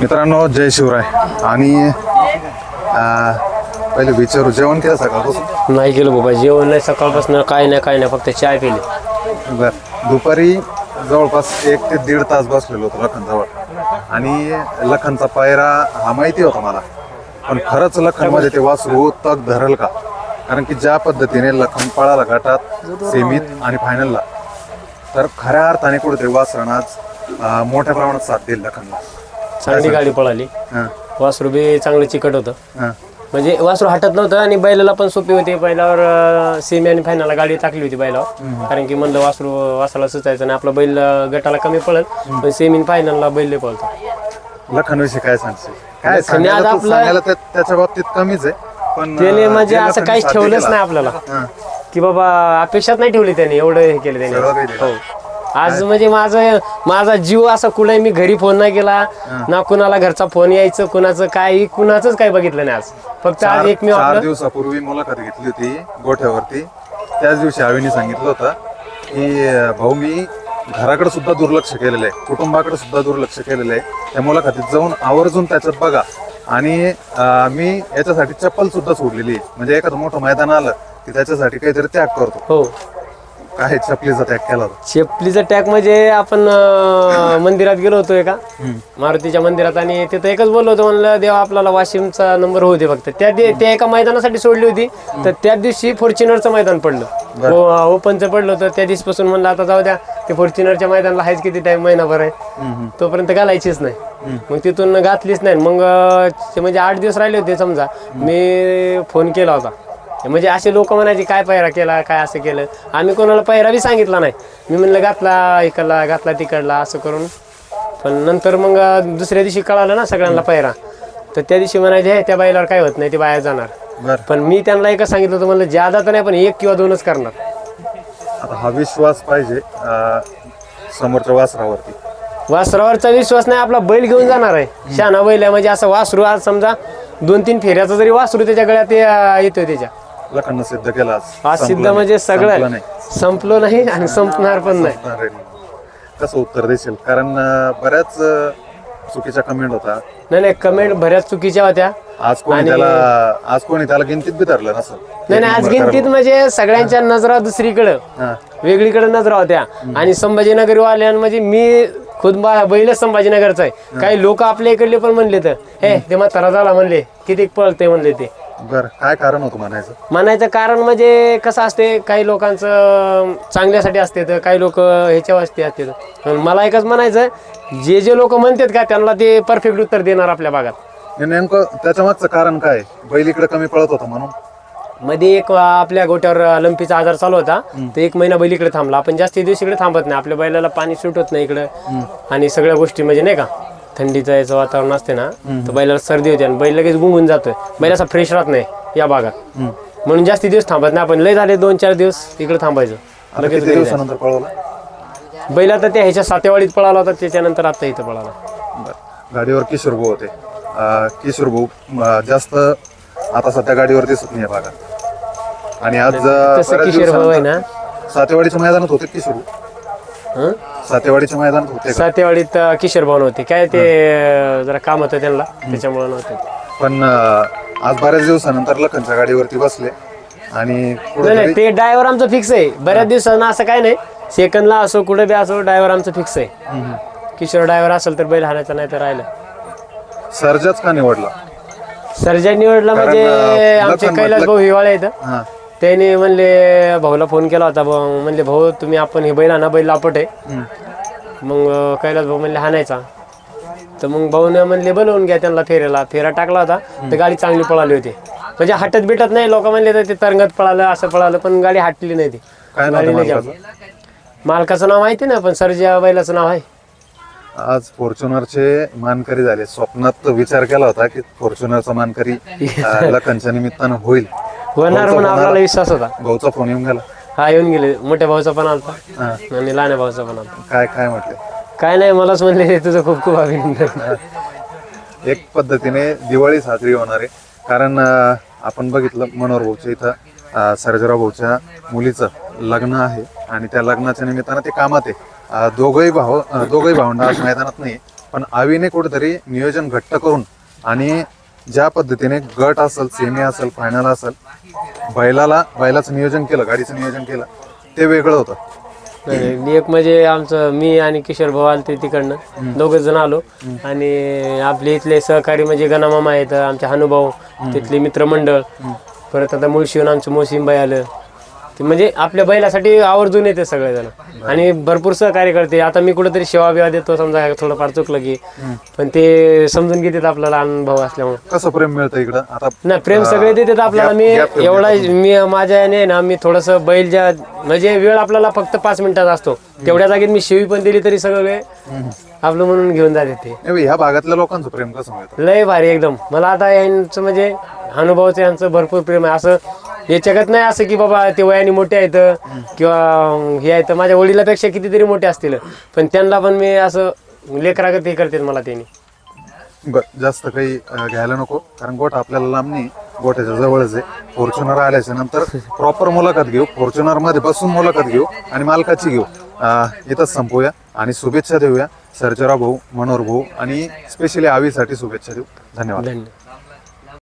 मित्रांनो जय शिवराय. आणि पहिले विचारू जेवण केलं सकाळपासून? नाही केलं बाबा जेवण नाही सकाळपासून काय नाही काय नाही फक्त चाय पिली. बर. दुपारी जवळपास एक ते दीड तास बसलेलो होतो लखनजवळ. आणि लखनचा पायरा हा माहिती होता मला. पण खरंच लखनमध्ये ते वासरू तग धरल का? कारण की ज्या पद्धतीने लखन पळाला गटात सेमीत आणि फायनलला तर खऱ्या अर्थाने कुठेतरी वासरण आज अं, मोठ्या प्रमाणात साथ देईल लखनला. चांगली गाडी पळाली. हां. वासरू बी चांगलं चिकट होतं. हां. म्हणजे वासरू हटत नव्हतं आणि बैलाला पण सोपी होती. बैलावर सेमी आणि फायनलला गाडी टाकली होती बैलावर. कारण की म्हणलं वासरू वासाला सुचायचं आणि आपला बैल गटाला कमी पळत पण सेमी आणि फायनलला बैल पळतो. लखन विषयी काय सांगशील? आज आपलं- त्याच्या बाबतीत कमीच आहे. पण त्याने म्हणजे असं काहीच ठेवलंच नाही आपल्याला. की बाबा अपेक्षाच नाही ठेवली त्याने एवढं हे केलं त्याने. हो. आज म्हणजे माझं माझा जीव असा कुठे मी घरी फोन नाही केला. ना कुणाला घरचा फोन यायचं कुणाचं काही कुणाचंच काही बघितलं नाही आज. फक्त आज एक मी चार आपलं दिवसापूर्वी मुलाखत घेतली होती गोठ्यावरती. त्याच दिवशी आवीने सांगितलं होतं की अं, भाऊ मी घराकडे सुद्धा दुर्लक्ष केलेलं आहे कुटुंबाकडे सुद्धा दुर्लक्ष केलेलं आहे. त्या मुलाखतीत जाऊन आवर्जून त्याच्यात बघा. आणि अं, मी याच्यासाठी चप्पल सुद्धा सोडलेली आहे. म्हणजे एखादं मोठं मैदान आलं की त्याच्यासाठी काहीतरी त्याग करतो. हो. काय चपलीचा त्याग केला होता. टॅग म्हणजे आपण अं, मंदिरात गेलो होतो एका मारुतीच्या मंदिरात आणि तिथं एकच बोललो होतो म्हणलं देवा आपल्याला वाशिमचा नंबर होऊ दे फक्त. त्या दि- त्या एका मैदानासाठी सोडली होती. तर त्याच दिवशी फॉर्च्युनरचं मैदान पडलं. ओ- ओपनचं पडलं होतं. त्या दिवशीपासून म्हणलं आता जाऊ द्या ते फॉर्च्युनरच्या मैदानाला आहेच किती टाइम महिनाभर आहे. तोपर्यंत घालायचीच नाही. मग तिथून घातलीच नाही. मग अं, म्हणजे आठ दिवस राहिले होते समजा. मी फोन केला होता. म्हणजे असे लोक म्हणायचे काय पायरा केला काय असं केलं? आम्ही कोणाला पायरा बी सांगितला नाही. मी म्हणलं घातला इकडला घातला तिकडला असं करून. पण नंतर मग दुसऱ्या दिवशी कळालं ना सगळ्यांना पायरा. तर त्या दिवशी म्हणायचे "हे, त्या बाईला काय होत नाही ते बाहेर जाणार. पण मी त्यांना एकच सांगितलं होतं म्हणलं ज्यादा तर नाही पण एक किंवा दोनच करणार. आता हा विश्वास पाहिजे अं, समोरच्या वासरावरती. वासरावरचा विश्वास नाही आपला बैल घेऊन जाणार आहे. शहाणा बैल आहे म्हणजे असं वासरू आज समजा दोन तीन फेऱ्याचा जरी वासरू त्याच्या गळ्यात अं, येतोय त्याच्या. सिद्ध केला आज. आज सिद्ध म्हणजे सगळं नाही. संपलो नाही आणि संपणार पण नाही. कसं उत्तर देशील? कारण बऱ्याच चुकीच्या कमेंट होता. नाही नाही कमेंट बऱ्याच चुकीच्या होत्या. आज कोणी त्याला आज कोणी त्याला गिनतीत बी धरलं नसं नाही नाही आज गिनतीत म्हणजे सगळ्यांच्या नजरा दुसरीकडं. वेगळीकडे नजरा होत्या. आणि संभाजीनगर वाल्यां म्हणजे मी खुद बा- बैलच संभाजीनगरचा आहे. काही लोक आपल्या इकडले पण म्हणले तर हे ते म्हातारा झाला म्हणले. किती पळते म्हणले ते. बर काय कारण होतं म्हणायचं? म्हणायचं कारण म्हणजे कसं असते काही लोकांचं चांगल्यासाठी असते तर काही लोक ह्याच्या वाजते असते पण मला एकच म्हणायचं जे जे लोक म्हणतात का त्यांना ते परफेक्ट उत्तर देणार आपल्या भागात. हे नेमकं त्याच्या मागचं कारण काय? बैल इकडे कमी पळत होता म्हणून. मध्ये एक आपल्या गोट्यावर लंपीचा आजार चालू होता. तर एक महिना बैल इकडे थांबला. आपण जास्त दिवस इकडे थांबत नाही. आपल्या बैलाला पाणी सुट होत नाही इकडे. आणि सगळ्या गोष्टी म्हणजे नाही का? थंडीचं याचं वातावरण असते ना तर बैलाला सर्दी होते आणि बैल लगेच गुंगून जातोय. बैल असा फ्रेश राहत नाही या भागात. म्हणून जास्ती दिवस थांबत नाही. आपण लय झाले दोन चार दिवस इकडे थांबायचं. आता लगेच किती घरी दिवसानंतर पळवलं? जायचं. बैल आता त्या ह्याच्या सातेवाडीत पळाला होता त्याच्यानंतर आता इथं पळाला. बर. गाडीवर किशोर भाऊ होते. अं, किशोर भाऊ अं, जास्त आता सध्या गाडीवर दिसत नाही या भागात. आणि आज अं, तसं बऱ्याच किशोर भाऊ आहे ना. दिवसानंतर सातेवाडीच्या मैदानात होते किशोर भाऊ. हं? होते का? सातेवाडीत अं, किशोर भाऊ होते काय ते अं, जरा काम होतं त्यांना त्याच्यामुळे नव्हते. ते. पण अं, आज बऱ्याच दिवसानंतर लखनच्या गाडीवरती बसले आणि नाही कुठेतरी नाही ते ड्रायव्हर आमचं फिक्स आहे. बऱ्याच दिवसांना असं काय नाही. सेकंदला असो कुठे बी असो ड्रायव्हर आमचं फिक्स आहे. किशोर ड्रायव्हर असेल तर बैल हाणायचा नाही तर राहिलं. सर्जाच का निवडला? सर्जा निवडला कारण, म्हणजे अं, आमचे लखन कैलास भाऊ हिवाळे आहेत. हा. त्याने म्हणले भाऊला फोन केला होता भाऊ म्हणले भाऊ तुम्ही आपण हे बैल आणा बैल लापट आहे. मग कैलास भाऊ म्हणले हाणायचा तर मग भाऊने म्हणले बोलवून घ्या त्यांना फेऱ्याला फेरा टाकला होता तर गाडी चांगली पळाली होती. म्हणजे हटत बिटत नाही लोक म्हणले तर ते तरंगत पळालं असं पळालं पण गाडी हटली नाही ती. गाडी नाही. मालकाचं? नाव माहिती ना पण सर्जा बैलाचं नाव आहे. आज फॉर्च्युनरचे मानकरी झाले. स्वप्नात विचार केला होता की फॉर्च्युनरचा मानकरी लखनच्या निमित्तानं होईल. होणार म्हणून आपल्याला विश्वास होता. भाऊचा फोन येऊन गेला. हा येऊन गेले. मोठ्या भाऊचा पण आलता. आणि लहान्या भाऊचा पण आलता. काय काय म्हटले? काय नाही मलाच म्हणले तुझं खूप खूप अभिनंदन. एक पद्धतीने दिवाळी साजरी होणार आहे. कारण आपण बघितलं मनोहर भाऊच्या इथं सर्जेराव भाऊच्या मुलीचं लग्न आहे. आणि त्या लग्नाच्या निमित्तानं ते कामात आहे. दोघंही भाऊ दोघंही भावंड आज मैदानात नाही पण आवीने कुठेतरी नियोजन घट्ट करून आणि ज्या पद्धतीने गट असेल सेमी असेल फायनल असेल बैलाला बैलाचं नियोजन केलं गाडीचं नियोजन केलं ते वेगळं होतं. नाही, एक म्हणजे आमचं मी आणि किशोर भाऊ आलते तिकडनं. दोघच जण आलो. आणि आपले इथले सहकारी म्हणजे गणामामा आहेत आमचे हानुभाऊ तिथले मित्रमंडळ. परत आता मुळशीहून आमचं मोसिंबाई आलं. ते म्हणजे आपल्या बैलासाठी आवर्जून येते सगळेजण. आणि भरपूर सहकार्य करते. आता मी कुठेतरी सेवा बिवा देतो समजा थोडंफार चुकलं की. पण ते समजून घेतात आपला लहान भाऊ असल्यामुळे. कसं प्रेम मिळतं इकडं? आता नाही प्रेम सगळे देतात आपल्याला. मी एवढा मी माझ्या याने ना मी थोडस बैल ज्या म्हणजे वेळ आपल्याला फक्त पाच मिनिटाचा असतो. तेवढ्या जागेत मी शिवी पण दिली तरी सगळं वेळ आपलं म्हणून घेऊन जाते ते. नाही, ह्या भागातल्या लोकांचं प्रेम कसं मिळतं? लय भारी एकदम. मला आता यांचं म्हणजे अनुभवाचं यांचं भरपूर प्रेम आहे. असं याच्यागत नाही असं की बाबा ते वयाने मोठे आहेत किंवा हे आहेत. माझ्या वडिलापेक्षा कितीतरी मोठे असतील. पण त्यांना पण मी असं लेकरागत हे करते मला त्यांनी. बर जास्त काही अं, घ्यायला नको. कारण गोठा आपल्याला लांब नाही. गोठ्याच्या जवळच आहे. फॉर्च्युनर आल्याच्यानंतर प्रॉपर मुलाखत घेऊ. फॉर्च्युनरमध्ये बसून मुलाखत घेऊ आणि मालकाची घेऊ. अं, इथंच संपवूया आणि शुभेच्छा देऊया. सर्जरा भाऊ मनोहर भाऊ आणि स्पेशली आवीसाठी शुभेच्छा देऊ. धन्यवाद. धन्यवाद.